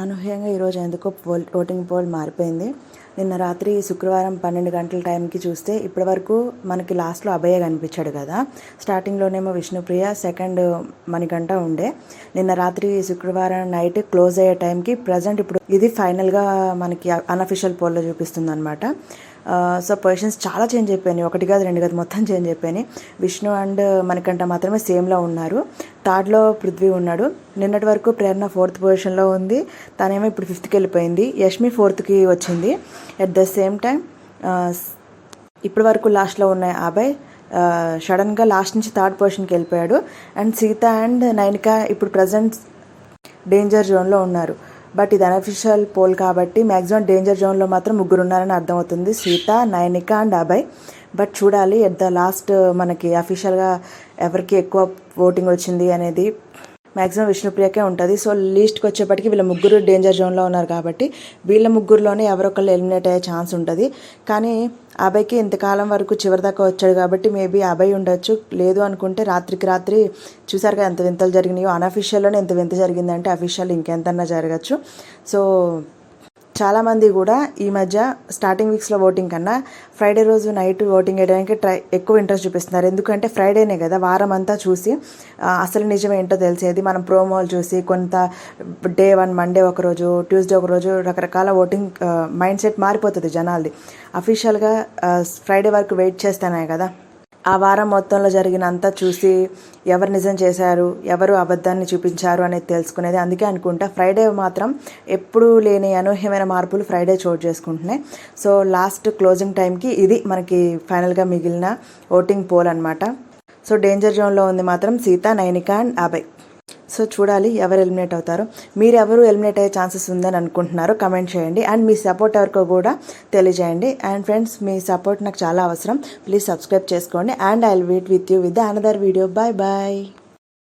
అనూహ్యంగా ఈరోజు ఎందుకో పోల్ ఓటింగ్ పోల్ మారిపోయింది. నిన్న రాత్రి శుక్రవారం పన్నెండు గంటల టైంకి చూస్తే ఇప్పటివరకు మనకి లాస్ట్లో అభయ కనిపించాడు కదా. స్టార్టింగ్లోనేమో విష్ణుప్రియ సెకండ్ మణికంఠ ఉండే. నిన్న రాత్రి శుక్రవారం నైట్ క్లోజ్ అయ్యే టైంకి ప్రజెంట్ ఇప్పుడు ఇది ఫైనల్గా మనకి అన్అఫిషియల్ పోల్లో చూపిస్తుంది అనమాట సో పొజిషన్స్ చాలా చేంజ్ అయిపోయినాయి. ఒకటి కాదు రెండు కాదు మొత్తం చేంజ్ అయిపోయినాయి. విష్ణు అండ్ మనకంట మాత్రమే సేమ్లో ఉన్నారు. థర్డ్లో పృథ్వీ ఉన్నాడు. నిన్నటి వరకు ప్రేరణ ఫోర్త్ పొజిషన్లో ఉంది. తనేమో ఇప్పుడు ఫిఫ్త్కి వెళ్ళిపోయింది. యష్మి ఫోర్త్కి వచ్చింది. ఎట్ ద సేమ్ టైం ఇప్పటి వరకు లాస్ట్లో ఉన్న అభయ్ సడన్గా లాస్ట్ నుంచి థర్డ్ పొజిషన్కి వెళ్ళిపోయాడు. అండ్ సీత అండ్ నైనిక ఇప్పుడు ప్రజెంట్ డేంజర్ జోన్లో ఉన్నారు. బట్ ఇది అనఫిషియల్ పోల్ కాబట్టి మ్యాక్సిమం డేంజర్ జోన్లో మాత్రం ముగ్గురు ఉన్నారని అర్థమవుతుంది. సీత నయనిక అండ్ అభయ్. బట్ చూడాలి ఎట్ ద లాస్ట్ మనకి అఫీషియల్గా ఎవరికి ఎక్కువ ఓటింగ్ వచ్చింది అనేది మ్యాక్సిమం విష్ణుప్రియకే ఉంటుంది. సో లీస్ట్కి వచ్చేప్పటికి వీళ్ళ ముగ్గురు డేంజర్ జోన్లో ఉన్నారు కాబట్టి వీళ్ళ ముగ్గురులోనే ఎవరొకళ్ళు ఎలిమినేట్ అయ్యే ఛాన్స్ ఉంటుంది. కానీ అభయ్కి ఇంతకాలం వరకు చివరి దాకా వచ్చాడు కాబట్టి మేబీ అభయ్ ఉండొచ్చు. లేదు అనుకుంటే రాత్రికి రాత్రి చూసారు కదా ఎంత వింతలు జరిగినాయో అన్అఫీషియల్లోనే ఎంత వింత జరిగిందంటే అఫీషియల్ ఇంకెంతన్నా జరగచ్చు. సో చాలామంది కూడా ఈ మధ్య స్టార్టింగ్ వీక్స్లో ఓటింగ్ కన్నా ఫ్రైడే రోజు నైట్ ఓటింగ్ వేయడానికి ట్రై ఎక్కువ ఇంట్రెస్ట్ చూపిస్తున్నారు. ఎందుకంటే ఫ్రైడేనే కదా వారం అంతా చూసి అసలు నిజమేంటో ఏంటో తెలిసేది. మనం ప్రోమోలు చూసి కొంత డే వన్ మండే ఒకరోజు ట్యూస్డే ఒకరోజు రకరకాల ఓటింగ్ మైండ్ సెట్ మారిపోతుంది జనాలది. అఫీషియల్గా ఫ్రైడే వరకు వెయిట్ చేస్తానే కదా. ఆ వారం మొత్తంలో జరిగినంత చూసి ఎవరు నిజం చేశారు ఎవరు అబద్ధాన్ని చూపించారు అనేది తెలుసుకునేది. అందుకే అనుకుంటా ఫ్రైడే మాత్రం ఎప్పుడూ లేని అనూహ్యమైన మార్పులు ఫ్రైడే చోటు చేసుకుంటున్నాయి. సో లాస్ట్ క్లోజింగ్ టైంకి ఇది మనకి ఫైనల్గా మిగిలిన ఓటింగ్ పోల్ అనమాట సో డేంజర్ జోన్లో ఉంది మాత్రం సీత నైనిక అండ్ అభయ్. సో చూడాలి ఎవరు ఎలిమినేట్ అవుతారో. మీరు ఎవరు ఎలిమినేట్ అయ్యే ఛాన్సెస్ ఉందని అనుకుంటున్నారో కమెంట్ చేయండి. అండ్ మీ సపోర్ట్ ఎవరికో కూడా తెలియజేయండి. అండ్ ఫ్రెండ్స్ మీ సపోర్ట్ నాకు చాలా అవసరం. ప్లీజ్ సబ్స్క్రైబ్ చేసుకోండి. And I will wait with you with another video bye bye